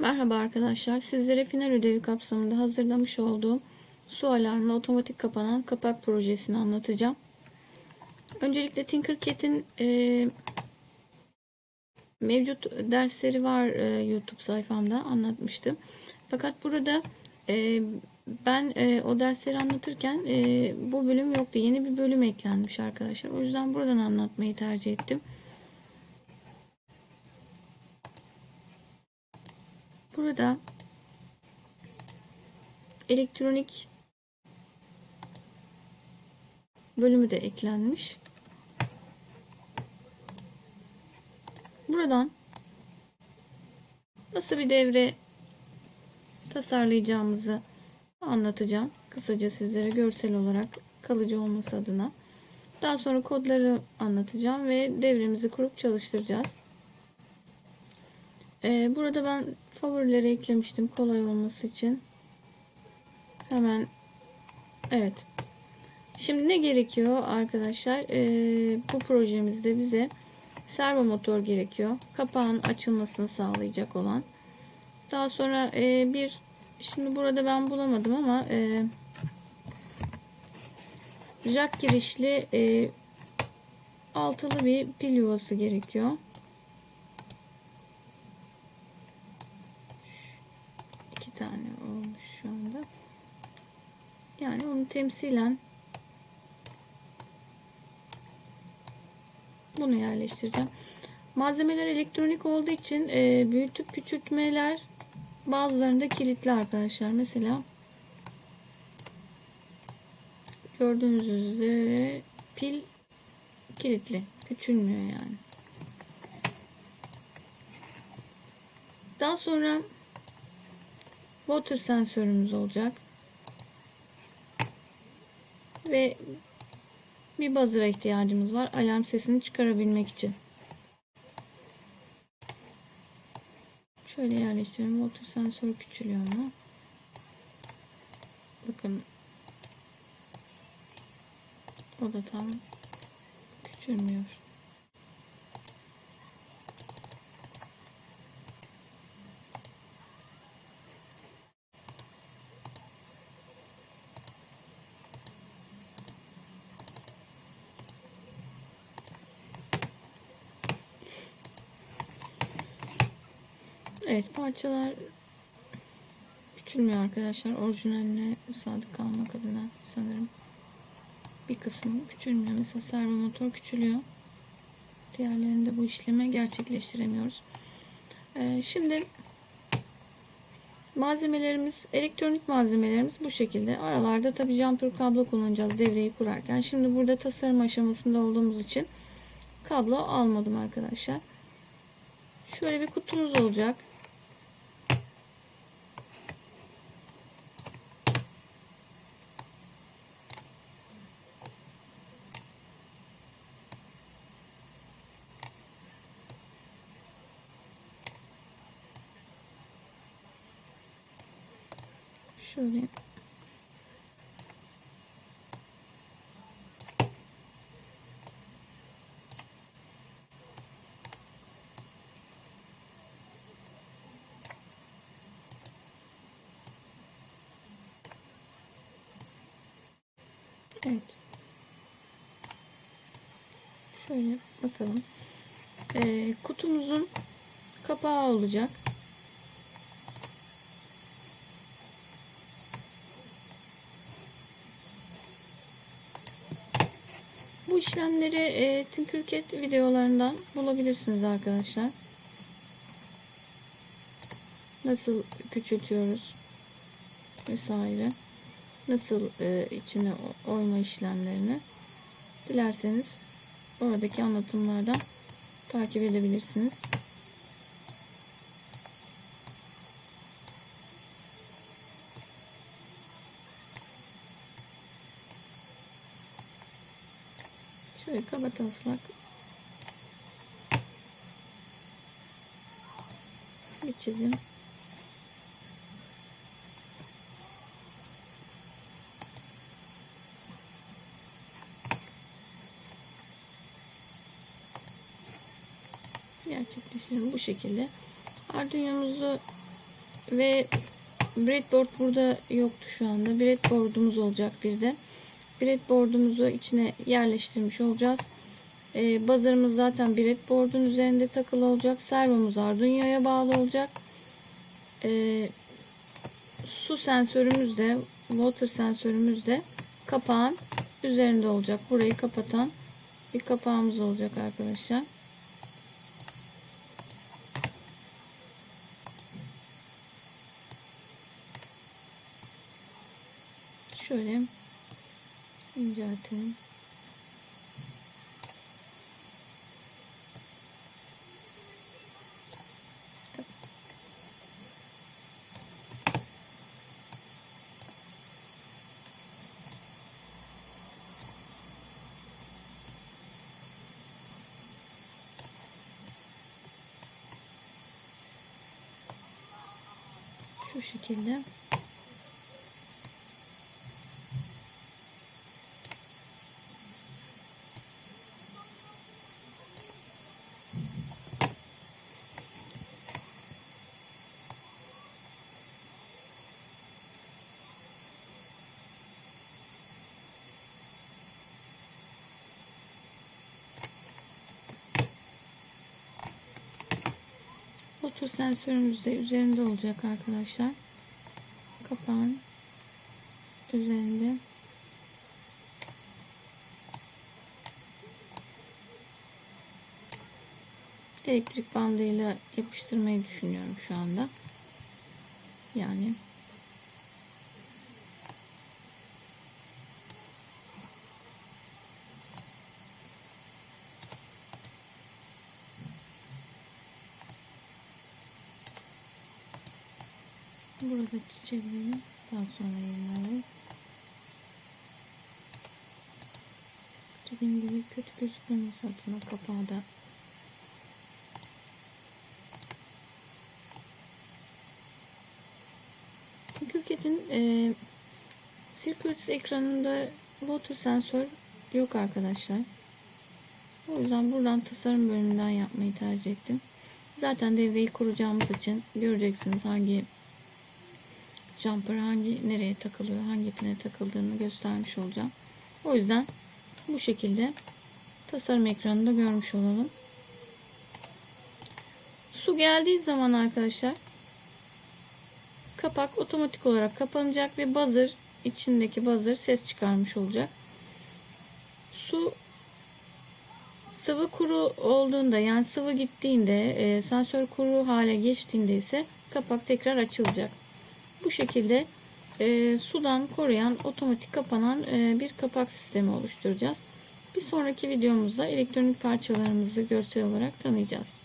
Merhaba arkadaşlar. Sizlere final ödevi kapsamında hazırlamış olduğum su alarmlı otomatik kapanan kapak projesini anlatacağım. Öncelikle Tinkercad'in e, mevcut dersleri var e, YouTube sayfamda anlatmıştım. Fakat burada e, ben e, o dersleri anlatırken e, bu bölüm yoktu. Yeni bir bölüm eklenmiş arkadaşlar. O yüzden buradan anlatmayı tercih ettim. Burada elektronik bölümü de eklenmiş. Buradan nasıl bir devre tasarlayacağımızı anlatacağım. Kısaca sizlere görsel olarak kalıcı olması adına. Daha sonra kodları anlatacağım ve devremizi kurup çalıştıracağız. Ee, burada ben favorileri eklemiştim kolay olması için. Hemen evet. Şimdi ne gerekiyor arkadaşlar? Ee, bu projemizde bize servo motor gerekiyor. Kapağın açılmasını sağlayacak olan. Daha sonra e, bir şimdi burada ben bulamadım ama e, jack girişli e, altılı bir pil yuvası gerekiyor. Tane olmuş şu anda. Yani onu temsilen bunu yerleştireceğim. Malzemeler elektronik olduğu için e, büyütüp küçültmeler bazılarında kilitli arkadaşlar. Mesela gördüğünüz üzere pil kilitli. Küçülmüyor yani. Daha sonra water sensörümüz olacak. Ve bir buzzer'a ihtiyacımız var. Alarm sesini çıkarabilmek için. Şöyle yerleştirelim. Water sensörü küçülüyor mu? Bakın. O da tam küçülmüyor. Evet parçalar küçülmüyor arkadaşlar. Orijinaline sadık kalmak adına sanırım. Bir kısmı küçülmüyor. Mesela servo motor küçülüyor. Diğerlerinde bu işlemi gerçekleştiremiyoruz. Ee, şimdi malzemelerimiz, elektronik malzemelerimiz bu şekilde. Aralarda tabi jumper kablo kullanacağız devreyi kurarken. Şimdi burada tasarım aşamasında olduğumuz için kablo almadım arkadaşlar. Şöyle bir kutumuz olacak. Şöyle Evet. Şöyle bakalım. Ee, kutumuzun kapağı olacak. Bu işlemleri e, Tinkercad videolarından bulabilirsiniz arkadaşlar. Nasıl küçültüyoruz vesaire. Nasıl e, içine oyma işlemlerini dilerseniz oradaki anlatımlardan takip edebilirsiniz. Şöyle kaba taslak bir çizim. gerçekleştirelim bu şekilde. Arduino'muzu ve breadboard burada yoktu şu anda. Breadboard'umuz olacak bir de. Breadboard'umuzu içine yerleştirmiş olacağız. Ee, buzzer'ımız zaten breadboard'un üzerinde takılı olacak. Servomuz Arduino'ya bağlı olacak. Ee, su sensörümüz de water sensörümüz de kapağın üzerinde olacak. Burayı kapatan bir kapağımız olacak arkadaşlar. Şöyle inceltelim. Şu şekilde. Otur sensörümüz de üzerinde olacak arkadaşlar. Kapağın üzerinde. Elektrik bandıyla yapıştırmayı düşünüyorum şu anda. Yani Burada çiçeğimi daha sonra yerine alayım. Dediğim gibi kötü gözükmemesi adına kapağı da Tinkercad'in e, Circuits ekranında water sensör yok arkadaşlar. O yüzden buradan tasarım bölümünden yapmayı tercih ettim. Zaten devreyi kuracağımız için göreceksiniz hangi jumper hangi nereye takılıyor, hangi pine takıldığını göstermiş olacağım. O yüzden bu şekilde tasarım ekranında görmüş olalım. Su geldiği zaman arkadaşlar kapak otomatik olarak kapanacak ve buzzer içindeki buzzer ses çıkarmış olacak. Su sıvı kuru olduğunda yani sıvı gittiğinde e, sensör kuru hale geçtiğinde ise kapak tekrar açılacak. Bu şekilde e, sudan koruyan otomatik kapanan e, bir kapak sistemi oluşturacağız. Bir sonraki videomuzda elektronik parçalarımızı görsel olarak tanıyacağız.